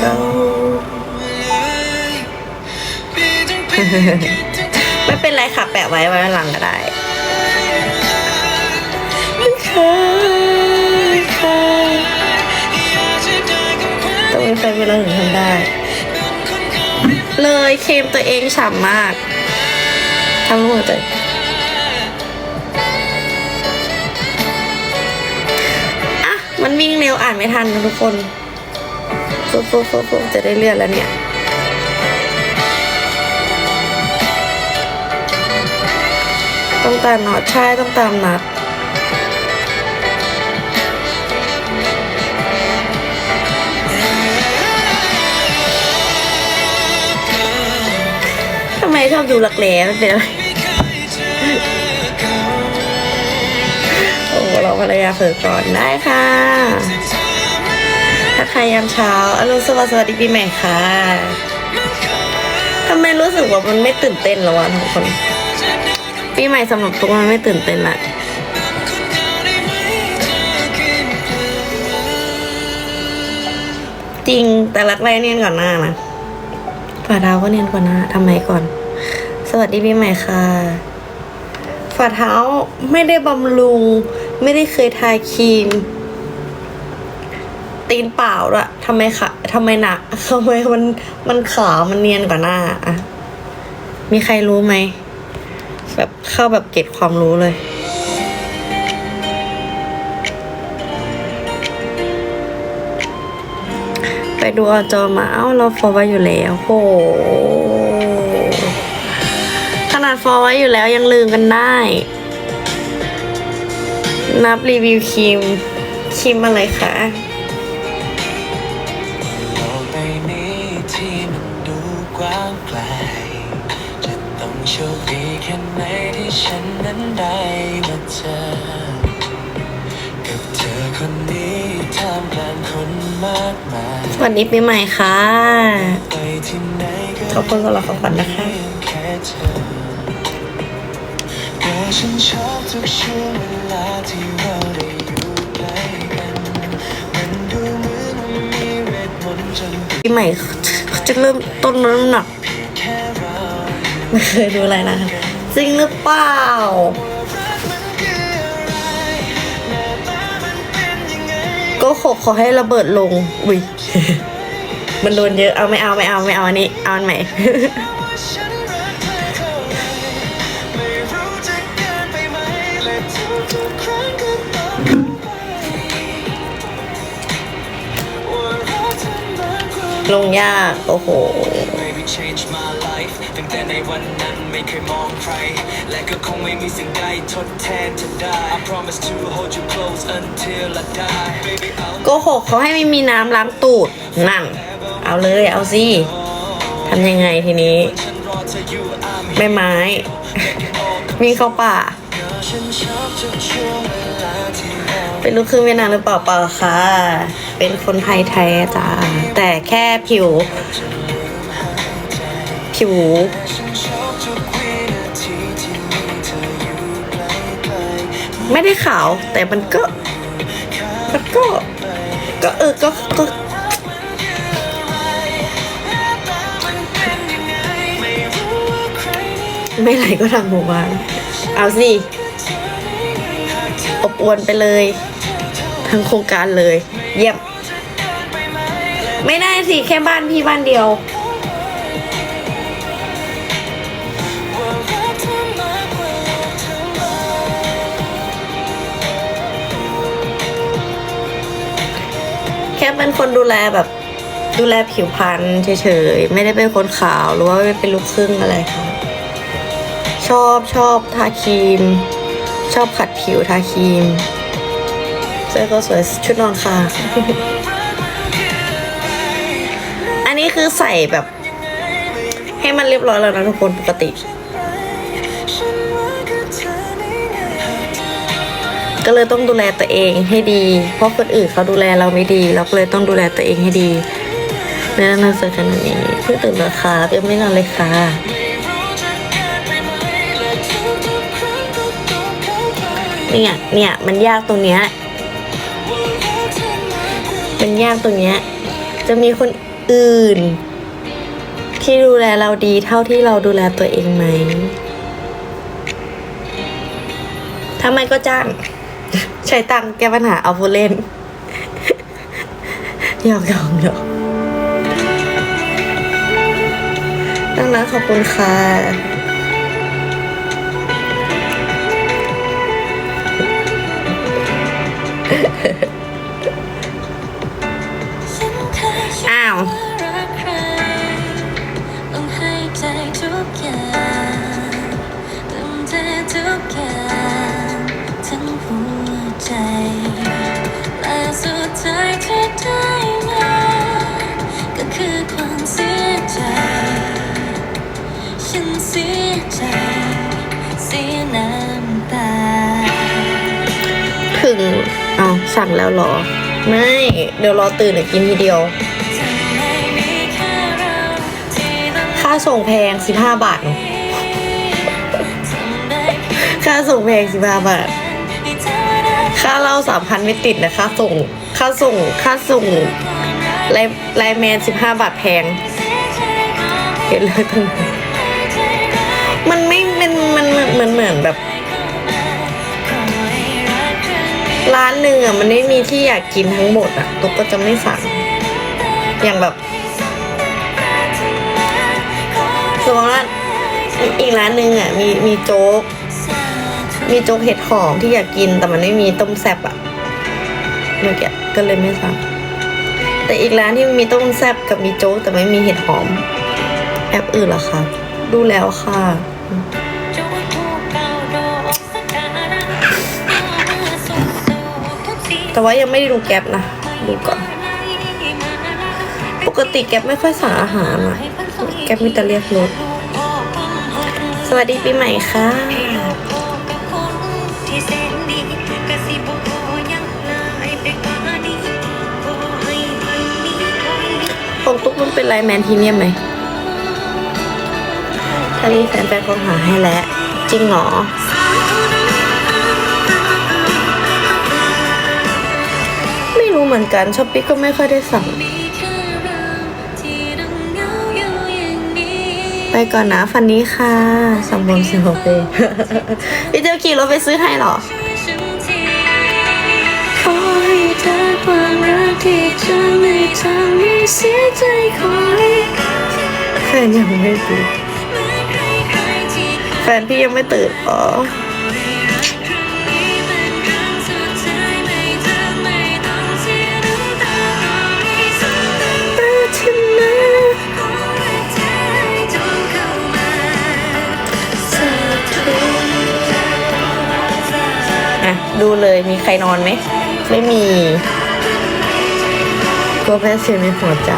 เก่าไม่เป็นไรค่ะ แปะไว้ไว้หลังก็ได้ไม่เคยเคยต้องมีใครเวลาถึงทำได้ เลยเคลมตัวเองฉ่ำมากทำหัวใจอะมันวิ่งเร็วอ่านไม่ทันนะทุกคน ฟุบฟุบฟุบฟุบจะได้เลื่อนแล้วเนี่ยต้องตามน็อตใช่ต้องตามนัดทำไมชอบดูหลักแหล่มันเป็นอะไรโอ้เราภรรยาเผลอก่อนได้ค่ะ ครยามเช้าอรุณสวัสดิ์สวัสดีปีใหม่ค่ะทำไมรู้สึกว่ามันไม่ตื่นเต้นแล้ววะทุกคน ปีใหม่สำหรับตุ๊กมันไม่ตื่นเต้นละจริงแต่รักแรกเนียนก่อนหน้านะฝ่าเท้าก็เนียนกว่าหน้าทำไมก่อน สวัสดีปีใหม่ค่ะ ฝ่าเท้าไม่ได้บำรุง ไม่ได้เคยทาครีม ตีนเปล่าด้วยทำไมคะทำไมหนักทำไมมันมันขาวมันเนียนกว่าหน้าอะมีใครรู้ไหม แบบเข้าแบบเก็บความรู้เลย ไปดูอจอมาเอ้าเราฟอร์ไว้อยู่แล้วโหขนาดฟอร์ไว้อยู่แล้วยังลืมกันได้ นับรีวิวครีมครีมอะไรคะ ได้มาเจอ กับเธอคนนี้ท่ามกลางคนมากมายสวัสดีปีใหม่ค่ะ ไปที่ไหนก็ขอบคุณสำหรับของขวัญนะคะ แค่เธอก็ฉันชอบทุกช่วงเวลาที่เราได้อยู่ใกล้กัน มันดูเหมือนว่ามีเวทมนต์จนปีใหม่จะเริ่มต้นน้ำหนักแค่เรา ไม่เคยดูอะไรนะ จริงหรือเปล่า ก็ขอขอให้ระเบิดลง อุ้ย มันโดนเยอะ เอาไม่เอาไม่เอาไม่เอาอันนี้ เอาอันใหม่ลงก็ต้องไปว่ารักเธอมากกว่าลงยาก โอ้โห Baby change my life ตั้งแต่ในวันนั้นไม่เคยมองใคร และก็คงไม่มีสิ่งใดทดแทนเธอได้ I promise to hold you close until I die Baby I'll โก็หกเขาให้ไม่มีน้ำล้างตูด นั่น เอาเลย เอาสิทำยังไงทีนี้ฉันรอเธออยู่ I'm ใบไม้วิ่งเข้าป่า here ฉันชอบทุกช่วงเวลาที่เรา เป็นลูกครึ่งเวียดนามหรือเปล่าเปล่าค่ะ เป็นคนไทยแท้จ้าแต่แค่ผิว ผิวไม่ได้ขาว แต่มันก็ มันก็ ก็เออ ก็ก็ไม่ไหลก็ทำหมู่บ้านเอาสิ อบอวนไปเลยทั้งโครงการเลย เยี่ยม ไม่ได้สิ แค่บ้านพี่บ้านเดียว ค่เป็นคนดูแลแบบ ดูแลผิวพรรณเฉยๆ ไม่ได้เป็นคนขาวหรือว่าไม่เป็นลูกครึ่งอะไรค่ะ ชอบชอบทาครีม ชอบขัดผิวทาครีมเสื้อก็สวยชุดนอนค่ะ อันนี้คือใส่แบบ ให้มันเรียบร้อยแล้วนะทุกคนปกติ ก็เลยต้องดูแลตัวเองให้ดี เพราะคนอื่นเขาดูแลเราไม่ดี เราก็เลยต้องดูแลตัวเองให้ดีในนั้นเราเจอกันวันนี้เพิ่งตื่นมาค่ะยังไม่นอนเลยค่ะเนี่ยเนี่ยมันยากตรงเนี้ยมันยากตรงเนี้ยจะมีคนอื่น ที่ดูแลเราดีเท่าที่เราดูแลตัวเองไหมถ้าไม่ก็จ้าง ใช้ตังแก้ปัญหาเอาผู้เล่นยอกยอกยอกดังนั้นขอบคุณค่ะ ใจและสุดท้ายที่ได้มา ก็คือความเสียใจ ฉันเสียใจ เสียน้ำตาถึงเอาสั่งแล้วเหรอ ไม่ เดี๋ยวรอตื่นเดี๋ยวกินทีเดียว ทำไมมีแค่เราที่ต้องค่าส่งแพง 15 บาทเนอะทำได้เพียง ค่าส่งแพง 15 บาทให้เธอได้ ค่าเหล่าสามพันไม่ติดนะค่าส่ง ค่าส่ง ค่าส่งไลไลน์แมน15บาทแพงเห็นเลยตรงมันไม่มันมัน มันเหมือนเหมือนแบบ ร้านหนึ่งอะมันไม่มีที่อยากกินทั้งหมดอะตุ๊กก็จะไม่สั่ง อย่างแบบสมมติว่าอีอีกร้านหนึ่งอะมีมีโจ๊ก มีโจ๊กเห็ดหอมที่อยากกินแต่มันไม่มีต้มแซบอะเมื่อกี้ก็เลยไม่สั่งแต่อีกร้านที่มีต้มแซบกับมีโจ๊กแต่ไม่มีเห็ดหอม แอปอื่นเหรอคะดูแล้วค่ะ แต่ว่ายังไม่ได้ดูแก๊ปนะ ดูก่อน ปกติแก๊ปไม่ค่อยสั่งอาหารอะแก๊ปมีแต่เรียกรถสวัสดีปีใหม่ค่ะ ของตุ๊กมันเป็นไลน์แมนพรีเมียมไหมถ้ามีแฟนแฟนคงหาให้แล้ว จริงเหรอไม่รู้เหมือนกันช้อปปี้ก็ไม่ค่อยได้สั่ง ไปก่อนนะฟันนี้ค่ะสัมบนเซลเปพี่เจ้าขี่รถไปซื้อให้เหรอขอให้เธอความรักที่จะไม่ทำให้เสียใจขอให้แฟนยังไม่ตื่นเหมือนใครๆที่เคยแฟนพี่ยังไม่ตื่นอ๋อ ดูเลยมีใครนอนไหม ไม่มีกลัวแพ้เสียงในหัวใจ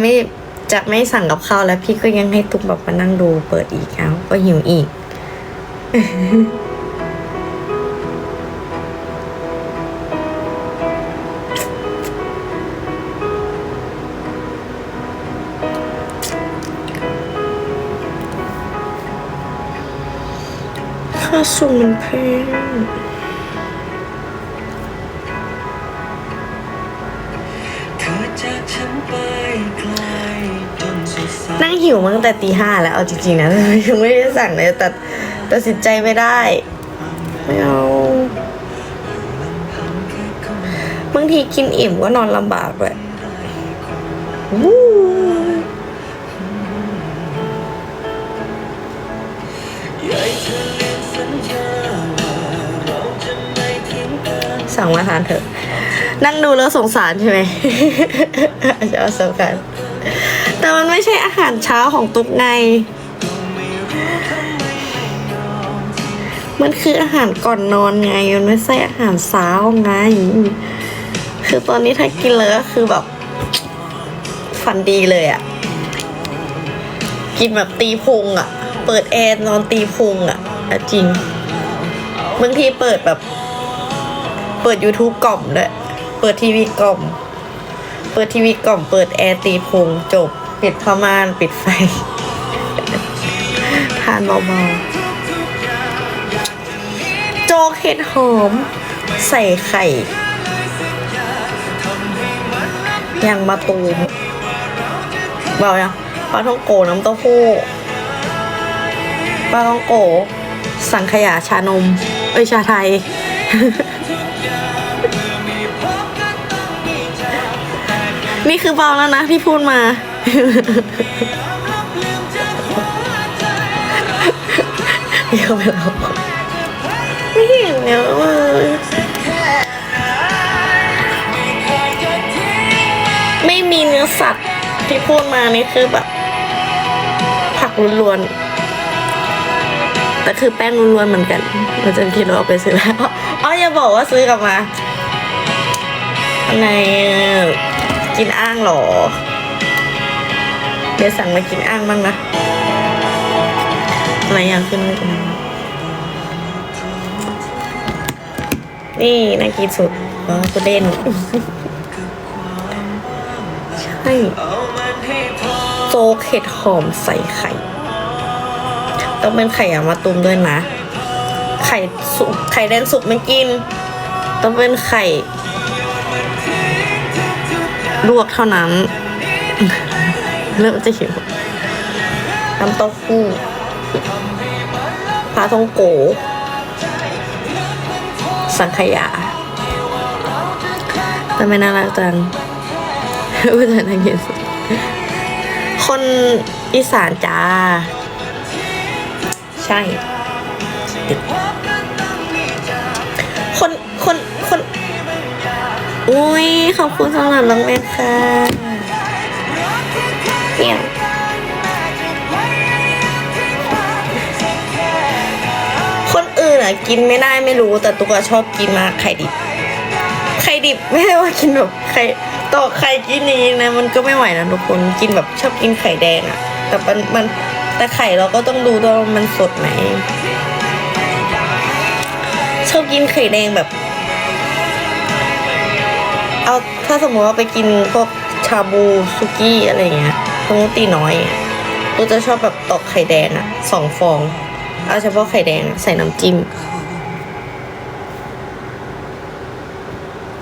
ไม่จะไม่สั่งกับข้าวแล้วพี่ก็ยังให้ตุ๊กแบบมานั่งดูเปิดอีกแล้วก็หิวอีก ส่งมันแพงเธอจากฉันไปไกลจนสุดสายนั่งหิวมาตั้งแต่ตีห้าแล้วเอาจริงๆนะยังไม่ได้สั่งเลยแต่ตัดสินใจไม่ได้ ไม่เอาบางทีกินอิ่มก็นอนลำบากด้วยวู้ สั่งมาทานเถอะ นั่งดูแล้วสงสารใช่ไหมจะเอาสำคัญแต่มันไม่ใช่อาหารเช้าของตุ๊กไง มันคืออาหารก่อนนอนไง มันไม่ใช่อาหารเช้าไง คือตอนนี้ถ้ากินเลยก็คือแบบฝันดีเลยอะ่ะ กินแบบตีพุงอะ่ะ เปิดแอร์นอนตีพุงอะ่ะ จริง บางทีเปิดแบบ เปิด YouTube กล่อมด้วยเปิดทีวีกล่อม เปิดทีวีกล่อม เปิดแอร์ตีพุงจบ ปิดผ้าม่าน ปิดไฟ ทานเบาๆ โจ๊กเห็ดหอม ใส่ไข่ยังมาตูมเบายังปลาท่องโกน้ำเต้าหู้ปลาท่องโก สังขยาชานม เอ้ยชาไทย นี่คือเบาแล้วนะที่พูดมา เยอะไปแล้วไม่เห็นเยอะเลยไม่มีเนื้อสัตว์ที่พูดมานี่คือแบบ ผักล้วนๆ แต่คือแป้งล้วนๆเหมือนกันเราจะคิดว่าเอาไปซื้อแล้วอ๋ออย่าบอกว่าซื้อกลับมาอะไร กินอ้างเหรอ เดี๋ยวสั่งมากินอ้างบ้างนะอะไรอย่างขึ้นไม่เป็นนี่น่ากินสุดอ๋อกูเด่นใช่โจ๊กเห็ดหอมใส่ไข่ ต้องเป็นไข่ยางมะตูมด้วยนะ ไข่สุกไข่แดงสุกไม่กิน ต้องเป็นไข่ ลวกเท่านั้น เริ่มจะหิวน้ำเต้าหู้ปลาทองโก สังขยาทำไมน่ารักจังอุ้ยแต่น่ากินคนอีสานจ้า ใช่ อุ้ยขอบคุณสำหรับน้องเมธค่ะเปี่ยคนอื่นอะกินไม่ได้ไม่รู้แต่ตุ๊กชอบกินมากไข่ดิบไข่ดิบไม่ได้ว่ากินแบบไข่ต่อไข่กินนี้นะมันก็ไม่ไหวนะทุกคนกินแบบชอบกินไข่แดงอะ แต่มันมันแต่ไข่เราก็ต้องดูด้วยมันสดไหมชอบกินไข่แดงแบบ เอาถ้าสมมติว่าไปกินพวกชาบูซุกี้อะไรเงี้ยสมมติตีน้อยอะเราจะชอบแบบตอกไข่แดงอะสองฟอง เอาเฉพาะไข่แดงอะใส่น้ำจิ้ม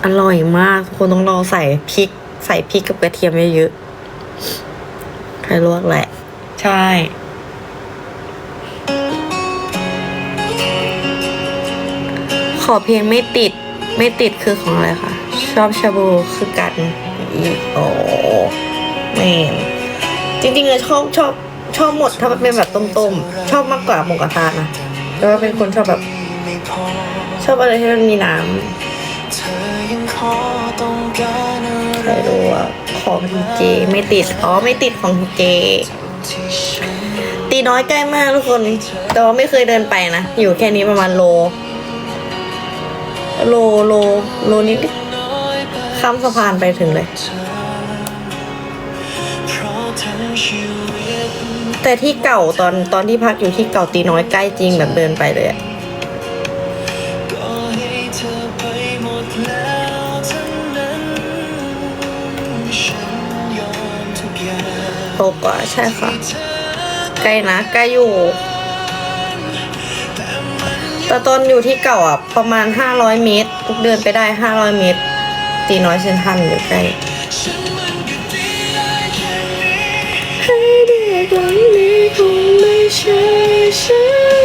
อร่อยมากทุกคนต้องลองใส่พริก ใส่พริกกับกระเทียมเยอะๆใครลวกแหละ ใช่ขอเพลงไม่ติดไม่ติดคือของอะไรคะ ชอบชาบูคือกันอีโอ้แม่นจริงๆเลยชอบชอบชอบหมดถ้าเป็นแบบต้มๆ ชอบมากกว่าหมูกระทะนะแต่ว่าเป็นคนชอบแบบ ชอบอะไรที่มันมีน้ำใครรู้ว่าของทีเจไม่ติด อ๋อ ไม่ติดของทีเจ ตีน้อยใกล้มากทุกคน แต่ว่าไม่เคยเดินไปนะ อยู่แค่นี้ประมาณโล โลโลโลนิด ข้ามสะพานไปถึงเลย แต่ที่เก่าตอนตอนที่พักอยู่ที่เก่าตีน้อยใกล้จริงแบบเดินไปเลยอะก็ให้เธอไปหมดแล้วทั้งนั้นฉันยอมทุกอย่างโตกว่าใช่ค่ะ ใกล้นะใกล้อยู่ แต่ตอนอยู่ที่เก่าอะ ประมาณห้าร้อยเมตรทุกเดินไปได้ห้าร้อยเมตร ตีน้อยเซนทันอยู่ใกล้ให้เดียวันนี้คงไม่ใช่ฉัน